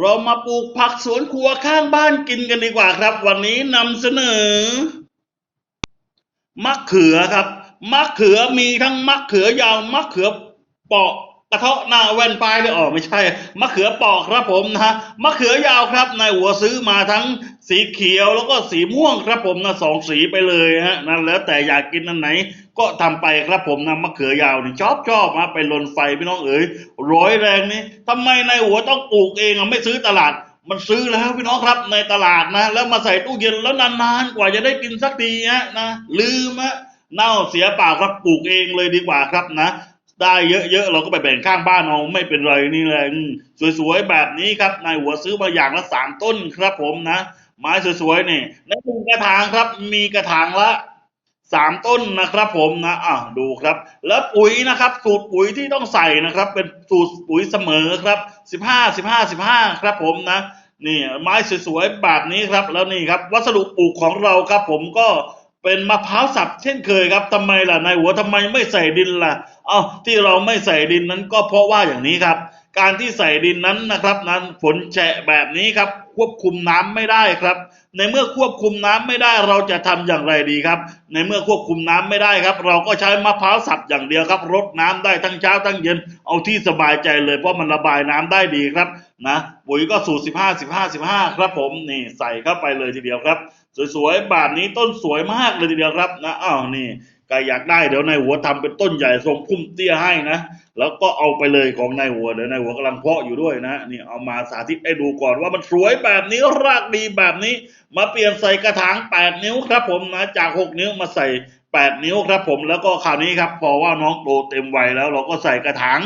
เรามาปลูกผักสวนครัวข้างบ้านกินกันดีกว่าครับ วันนี้นำเสนอมะเขือครับมะเขือมีทั้งมะเขือยาวมะเขือเปาะ กระเทาะหน้าแว่นปลายด้วยอ๋อไม่ใช่ มะเขือปาะครับผมนะฮะมะเขือยาวครับนายหัวซื้อมาทั้งสีเขียวแล้วก็สีม่วงครับผมนะสองสีไปเลยฮะนั่นแล้วแต่อยากกินอันไหน ก็ทำไปครับผมนะมะเขือยาวนี่ชอบชอบมาไปลนไฟพี่น้องเอ๋ยร้อยแรงนี่ทำไมนายหัวต้องปลูกเองอะไม่ซื้อตลาด มันซื้อแล้วพี่น้องครับในตลาดนะ แล้วมาใส่ตู้เย็นแล้วนานๆกว่าจะได้กินสักทีฮะนะลืมฮะเน่าเสียเปล่าครับปลูกเองเลยดีกว่าครับนะ ได้เยอะๆเราก็ไปแบ่งข้างบ้านเอาไม่เป็นไรนี่แหละสวยๆแบบนี้ครับนายหัวซื้อมาอย่างละสามต้นครับผมนะไม้สวยๆนี่ในหนึ่งกระถางครับ มีกระถางละสามต้นนะครับ ผมนะอะดูครับ แล้วปุ๋ยนะครับ สูตรปุ๋ยที่ต้องใส่นะครับ เป็นสูตรปุ๋ยเสมอครับสิบห้าสิบห้าสิบห้าครับ ผมนะนี่ไม้สวยๆแบบนี้ครับ แล้วนี่ครับ วัสดุปลูกของเราครับ ผมก็ เป็นมะพร้าวสับเช่นเคยครับทำไมล่ะนายหัวทำไมไม่ใส่ดินล่ะ เอ้าที่เราไม่ใส่ดินนั้นก็เพราะว่าอย่างนี้ครับ การที่ใส่ดินนั้นนะครับ นั้นฝนแฉะแบบนี้ครับ ควบคุมน้ำไม่ได้ครับ ในเมื่อควบคุมน้ำไม่ได้เราจะทำอย่างไรดีครับ ในเมื่อควบคุมน้ำไม่ได้ครับ เราก็ใช้มะพร้าวสับอย่างเดียวครับรดน้ำได้ทั้งเช้าทั้งเย็นเอาที่สบายใจเลยเพราะมันระบายน้ำได้ดีครับนะปุ๋ยก็สูตรสิบห้าสิบห้าสิบห้าครับผมนี่ใส่เข้าไปเลยทีเดียวครับ สวยๆแบบนี้ต้นสวยมากเลยทีเดียวครับนะอ้าวนี่ ใครอยากได้เดี๋ยวนายหัวทำเป็นต้นใหญ่ทรงพุ่มเตี้ยให้นะ แล้วก็เอาไปเลยของนายหัวเดี๋ยวนายหัวกำลังเพาะอยู่ด้วยนะนี่เอามาสาธิตให้ดูก่อนว่ามันสวยแบบนี้รากดีแบบนี้ มาเปลี่ยนใส่กระถางแปดนิ้วครับผมนะจากหกนิ้วมาใส่แปดนิ้วครับผมแล้วก็คราวนี้ครับพอว่าน้องโตเต็มวัยแล้ว เราก็ใส่กระถาง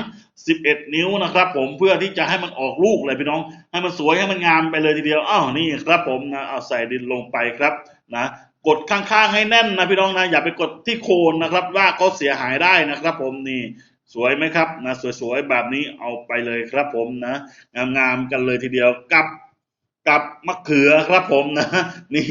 11นิ้วนะครับผมเพื่อที่จะให้มันออกลูกเลยพี่น้อง ให้มันสวยให้มันงามไปเลยทีเดียวอ้าวนี่ครับผมนะเอาใส่ดินลงไปครับนะ กดข้างๆให้แน่นนะพี่น้องนะอย่าไปกดที่โคนนะครับรากก็เสียหายได้นะครับ ผมนี่สวยไหมครับนะสวยๆแบบนี้เอาไปเลยครับผมนะงามๆกันเลยทีเดียวกับ กับมะเขือครับผมนะนี่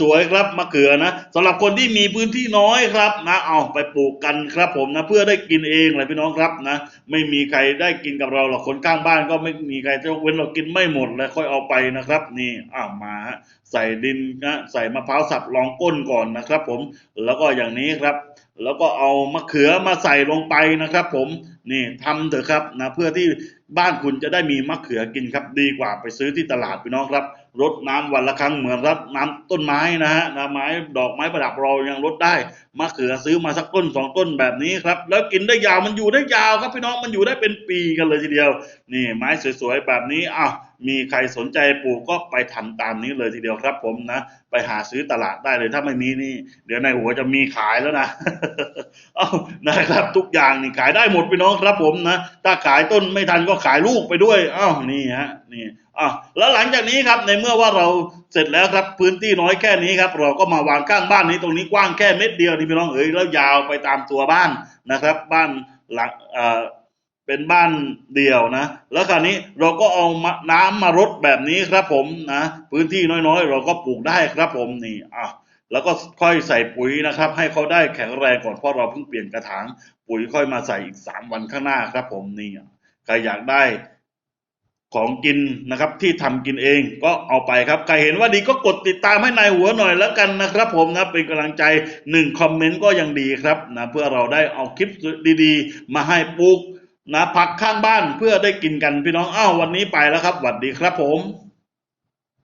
สวยๆครับมะเขือนะสำหรับคนที่มีพื้นที่น้อยครับนะเอาไปปลูกกันครับผมนะเพื่อได้กินเองเลยพี่น้องครับนะไม่มีใครได้กินกับเราหรอกคนข้างบ้านก็ไม่มีใครจะเว้นเรากินไม่หมดเลยค่อยเอาไปนะครับ นี่อ้าวมาใส่ดินนะใส่มะพร้าวสับรองก้นก่อนนะครับ ผมแล้วก็อย่างนี้ครับ แล้วก็เอามะเขือมาใส่ลงไปนะครับ ผมนี่ทำเถอะครับนะเพื่อที่ บ้านคุณจะได้มีมะเขือกินครับดีกว่าไปซื้อที่ตลาดพี่น้องครับรดน้ำวันละครั้งเหมือนรดน้ำต้นไม้นะฮะนไม้ดอกไม้ประดับเรายังรดได้มะเขือซื้อมาสักต้นสองต้นแบบนี้ครับ แล้วกินได้ยาวมันอยู่ได้ยาวครับพี่น้องมันอยู่ได้เป็นปีกันเลยทีเดียว นี่ไม้สวยๆแบบนี้อ้าวมีใครสนใจปลูกก็ไปทำตามนี้เลยทีเดียวครับผมนะ ไปหาซื้อตลาดได้เลยถ้าไม่มีนี่ เดี๋ยวในหัวจะมีขายแล้วนะเอ้านะครับ ทุกอย่างนี่ขายได้หมดพี่น้องครับผมนะถ้าขายต้นไม่ทันก็ขายลูกไปด้วยอ้าวนี่ฮะนี่อ้าวแล้วหลังจากนี้ครับในเมื่อว่าเราเสร็จแล้วครับพื้นที่น้อยแค่นี้ครับ เราก็มาวางข้างบ้านนี้ตรงนี้กว้างแค่เม็ดเดียวนี่พี่น้องเอ๋ยแล้วยาวไปตามตัวบ้านนะครับ บ้านหลังเอ่อเป็นบ้านเดี่ยวนะ แล้วคราวนี้เราก็เอามาน้ำมารดแบบนี้ครับผมนะ พื้นที่น้อยๆ เราก็ปลูกได้ครับผมนี่อะแล้วก็ค่อยใส่ปุ๋ยนะครับ ให้เขาได้แข็งแรงก่อนเพราะเราเพิ่งเปลี่ยนกระถางปุ๋ยค่อยมาใส่อีกสามวันข้างหน้าครับผมนี่ ใครอยากได้ของกินนะครับที่ทำกินเองก็เอาไปครับ ใครเห็นว่าดีก็กดติดตามให้นายหัวหน่อยแล้วกันนะครับ ผมนะเป็นกำลังใจหนึ่งคอมเมนต์ก็ยังดีครับนะเพื่อเราได้เอาคลิปดีๆ มาให้ปลูกนะผักข้างบ้านเพื่อได้กินกันพี่น้องอ้าววันนี้ไปแล้วครับสวัสดีครับผม